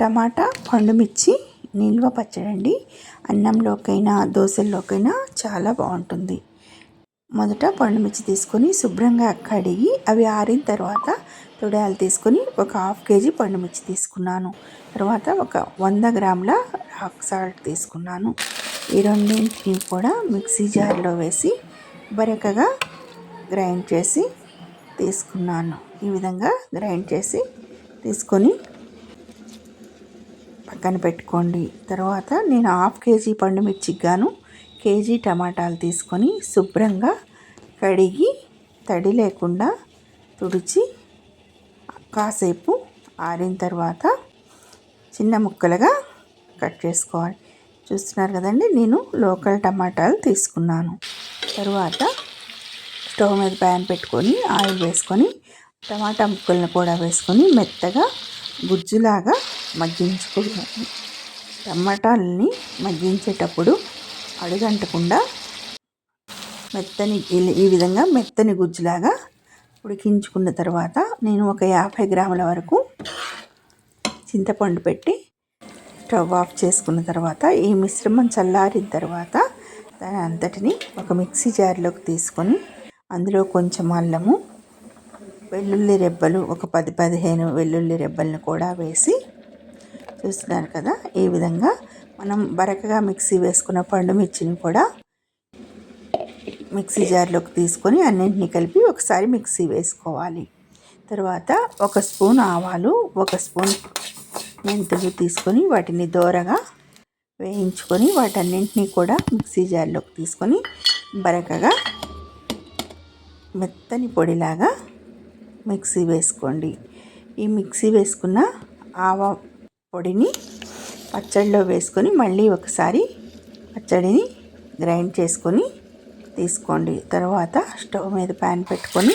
టమాటా పండుమిర్చి నిల్వ పచ్చడండి. అన్నంలోకైనా దోశల్లోకైనా చాలా బాగుంటుంది. మొదట పండుమిర్చి తీసుకొని శుభ్రంగా కడిగి అవి ఆరిన తర్వాత తొడియాలు తీసుకొని ఒక హాఫ్ కేజీ పండుమిర్చి తీసుకున్నాను. తర్వాత ఒక వంద గ్రాముల రాక్ సాల్ట్ తీసుకున్నాను. ఈ రెండింటిని కూడా మిక్సీ జార్లో వేసి బరకగా గ్రైండ్ చేసి తీసుకున్నాను. ఈ విధంగా గ్రైండ్ చేసి తీసుకొని పక్కన పెట్టుకోండి. తర్వాత నేను హాఫ్ కేజీ పండు గాను కేజీ టమాటాలు తీసుకొని శుభ్రంగా కడిగి తడి లేకుండా తుడిచి కాసేపు ఆరిన తర్వాత చిన్న ముక్కలుగా కట్ చేసుకోవాలి. చూస్తున్నారు కదండి నేను లోకల్ టమాటాలు తీసుకున్నాను. తర్వాత స్టవ్ మీద ప్యాన్ పెట్టుకొని ఆయిల్ వేసుకొని టమాటా ముక్కలను కూడా వేసుకొని మెత్తగా గుజ్జులాగా మగ్గించుకోవాలి టమాటాలని మగ్గించేటప్పుడు అడుగంటకుండా మెత్తని ఈ విధంగా మెత్తని గుజ్జులాగా ఉడికించుకున్న తర్వాత నేను ఒక యాభై గ్రాముల వరకు చింతపండు పెట్టి స్టవ్ ఆఫ్ చేసుకున్న తర్వాత ఈ మిశ్రమం చల్లారిన తర్వాత దాని అంతటిని ఒక మిక్సీ జార్లోకి తీసుకొని అందులో కొంచెం అల్లము వెల్లుల్లి రెబ్బలు ఒక పది పదిహేను వెల్లుల్లి రెబ్బలను కూడా వేసి చూస్తున్నారు కదా ఈ విధంగా మనం బరకగా మిక్సీ వేసుకున్న పండు మిర్చిని కూడా మిక్సీ జార్లోకి తీసుకొని అన్నింటినీ కలిపి ఒకసారి మిక్సీ వేసుకోవాలి. తర్వాత ఒక స్పూన్ ఆవాలు ఒక స్పూన్ మెంతులు తీసుకొని వాటిని దోరగా వేయించుకొని వాటన్నింటినీ కూడా మిక్సీ జార్లోకి తీసుకొని బరకగా మెత్తని పొడిలాగా మిక్సీ వేసుకోండి. ఈ మిక్సీ వేసుకున్న ఆవా పొడిని పచ్చడిలో వేసుకొని మళ్ళీ ఒకసారి పచ్చడిని గ్రైండ్ చేసుకొని తీసుకోండి. తర్వాత స్టవ్ మీద ప్యాన్ పెట్టుకొని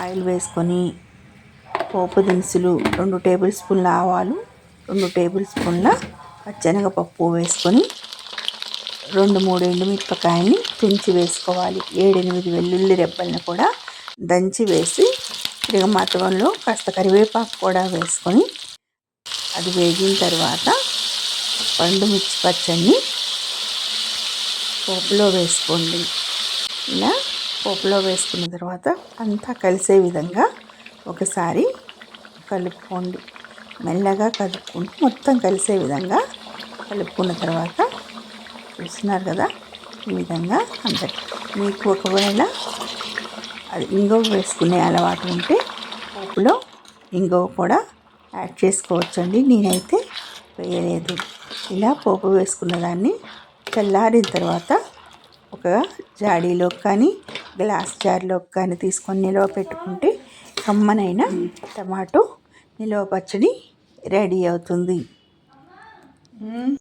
ఆయిల్ వేసుకొని పోపు దినుసులు రెండు టేబుల్ స్పూన్ల ఆవాలు రెండు టేబుల్ స్పూన్ల పచ్చెనగపప్పు వేసుకొని రెండు మూడు ఎండుమిరపకాయని తుంచి వేసుకోవాలి. ఏడెనిమిది వెల్లుల్లి రెబ్బల్ని కూడా దంచి వేసి తిరగమాతవంలో కాస్త కరివేపాకు కూడా వేసుకొని అది వేగిన తర్వాత పండు మిర్చి పచ్చడిని పోపులో వేసుకోండి. ఇలా పోపులో వేసుకున్న తర్వాత అంతా కలిసే విధంగా ఒకసారి కలుపుకోండి. మెల్లగా కలుపుకుంటూ మొత్తం కలిసే విధంగా కలుపుకున్న తర్వాత చూస్తున్నారు కదా ఈ విధంగా అంతే. మీకు ఒకవేళ అది ఇంగువ వేసుకునే అలవాటు ఉంటే పోపులో ఇంగువ కూడా యాడ్ చేసుకోవచ్చండి. నేనైతే వేయలేదు. ఇలా పోపు వేసుకున్న దాన్ని చల్లారిన తర్వాత ఒక జాడీలో కానీ గ్లాస్ జార్లో కానీ తీసుకొని నిల్వ పెట్టుకుంటే కమ్మనైన టమాటో నిల్వ పచ్చడి రెడీ అవుతుంది.